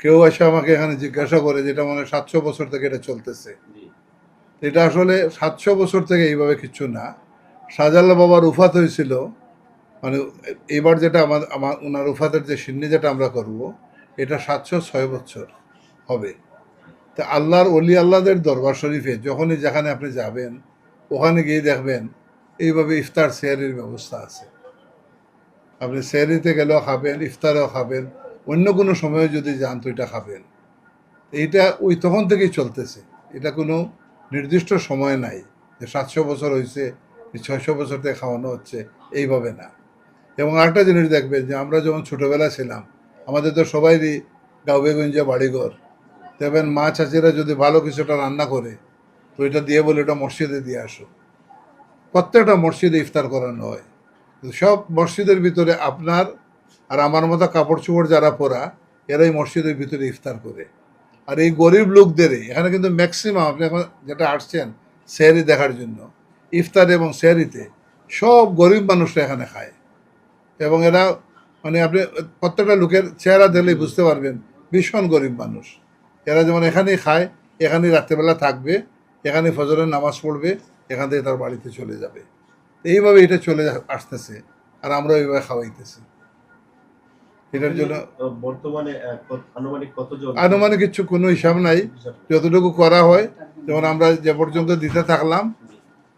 কেউ এসে আমাকে এখানে জিজ্ঞাসা করে যেটা মানে সাতশো বছর থেকে এটা চলতেছে। এটা আসলে সাতশো বছর থেকে এইভাবে কিছু না। শাহজাল্লা বাবার উফাত হয়েছিল। মানে এবার যেটা আমার আমার ওনার উফাতের যে সিন্নি যেটা আমরা করব এটা সাতশো ছয় বছর হবে। তা আল্লাহর অলি আল্লাহদের দরবার শরীফে যখনই যেখানে আপনি যাবেন ওখানে গিয়ে দেখবেন এইভাবে ইফতার সেয়ারির ব্যবস্থা আছে। আপনি সেয়ারিতে গেলেও খাবেন ইফতারেও খাবেন অন্য কোনো সময়ে যদি যান তো এটা খাবেন। এইটা ওই তখন থেকেই চলতেছে। এটা কোনো নির্দিষ্ট সময় নাই যে সাতশো বছর হয়েছে ছয়শো বছর থেকে খাওয়ানো হচ্ছে, এইভাবে না। এবং আরেকটা জিনিস দেখবেন যে আমরা যখন ছোটোবেলা ছিলাম, আমাদের তো সবাইরই গাঁওবেগঞ্জে বাড়িঘর। দেখবেন মা চাচিরা যদি ভালো কিছুটা রান্না করে, তো এটা দিয়ে বলে ওটা মসজিদে দিয়ে আসো। প্রত্যেকটা মসজিদে ইফতার করানো হয়। সব মসজিদের ভিতরে আপনার আর আমার মতো কাপড় চোপড় যারা পরা, এরাই মসজিদের ভিতরে ইফতার করে। আর এই গরিব লোকদের এখানে কিন্তু ম্যাক্সিমাম আপনি এখন যেটা আসছেন, সেহরি দেখার জন্য। ইফতার এবং সেহরিতে সব গরিব মানুষরা এখানে খায়। এবং এরা মানে আপনি প্রত্যেকটা লোকের চেহারা দেখলেই বুঝতে পারবেন, ভীষণ গরিব মানুষ। এরা যেমন এখানেই খায়, এখানেই রাত্রেবেলা থাকবে, এখানে ফজরের নামাজ পড়বে, এখান থেকে তার বাড়িতে চলে যাবে। এইভাবে এটা চলে আসতেছে, আর আমরা এইভাবে খাওয়াইতেছি। এটার জন্য বর্তমানে আনুমানিক কতজন? আনুমানিক কিছু কোনো হিসাব নাই। যতটুকু করা হয় যেমন আমরা যে পর্যন্ত দিতে থাকলাম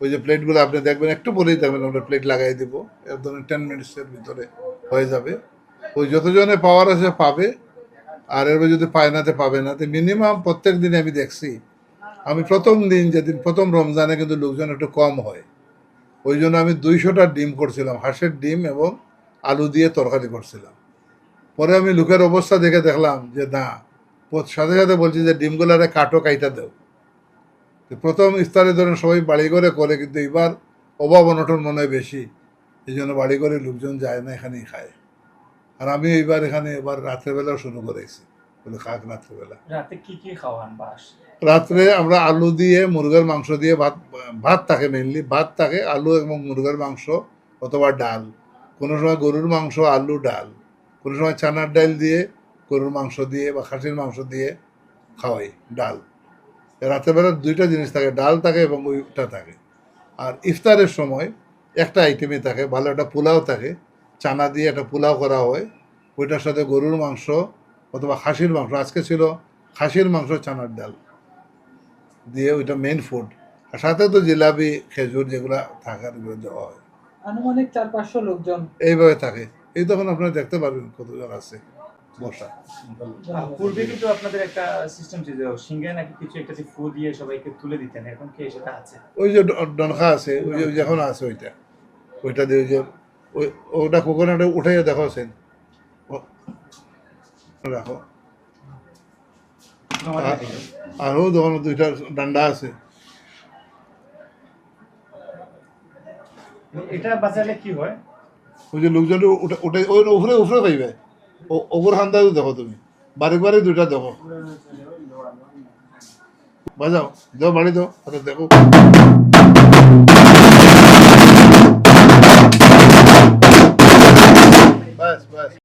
ওই যে প্লেটগুলো আপনি দেখবেন একটু বলেই দেখবেন আমরা প্লেট লাগাই দেবো। এর ধরুন টেন মিনিটসের ভিতরে হয়ে যাবে। ওই যতজনে পাওয়ার আছে পাবে আর এর যদি পায় না তো পাবে না তো মিনিমাম প্রত্যেক দিনে আমি দেখছি আমি প্রথম দিন যেদিন প্রথম রমজানে কিন্তু লোকজন একটু কম হয়। ওই জন্য আমি দুইশোটা ডিম করছিলাম হাঁসের ডিম এবং আলু দিয়ে তরকারি করছিলাম। পরে আমি লোকের অবস্থা দেখে দেখলাম যে না সাথে সাথে বলছি যে ডিমগুলারে কাটো কাইটা দেও। প্রথম ইফতারে ধরেন সবাই বাড়ি করে করে কিন্তু এবার অভাব অনটন মনে হয় বেশি। এই জন্য বাড়ি করে লোকজন যায় না এখানেই খায়। আর আমি এইবার এখানে এবার রাত্রেবেলাও শুরু করেছি বলে খাক রাত্রেবেলা। রাতে কি কি খাওয়ান বাস রাত্রে আমরা আলু দিয়ে মুরগের মাংস দিয়ে ভাত ভাত থাকে মেনলি ভাত থাকে আলু এবং মুরগের মাংস অথবা ডাল। কোনো সময় গরুর মাংস আলু ডাল। কোনো সময় চানার ডাল দিয়ে গরুর মাংস দিয়ে বা খাসির মাংস দিয়ে খাওয়াই ডাল। রাতেরবেলা দুইটা জিনিস থাকে ডাল থাকে এবং ওইটা থাকে। আর ইফতারের সময় একটা আইটেমই থাকে ভালো একটা পোলাও থাকে চানা দিয়ে একটা পোলাও করা হয় ওইটার সাথে গরুর মাংস অথবা খাসির মাংস আজকে ছিল খাসির মাংস চানার ডাল দিয়ে ওইটা মেন ফুড আর সাথে তো জিলাপি খেজুর যেগুলো থাকার এগুলো দেওয়া হয়। আনুমানিক চার পাঁচশো লোকজন। এইভাবে থাকে। এই তখন আপনারা দেখতে পারবেন কতজন আছে বসা। পূর্বে কিন্তু আপনাদের একটা সিস্টেম ছিল নাকি কিছু একটা ফু দিয়ে সবাইকে তুলে দিতেন এখন কি সেটা আছে? ওই যে ডনখা আছে ওই যে ওই যে এখন আছে ওইটা। ওইটা দিয়ে যে ওই ওটা কোকোনাটে উঠাইয়া দেখো সেন। রাখো। আরও দোকানে দুইটা ডান্ডা আছে। এটা কি হয়? ওই যে লোকজন উঠে উঠে ওই উপরে উপরে পাইবে। ওপর খান্দাও দেখো তুমি। বারেক বারে দুইটা দেখো। বাজাও দেখো বাড়ি দাও দেখো। বাস বাস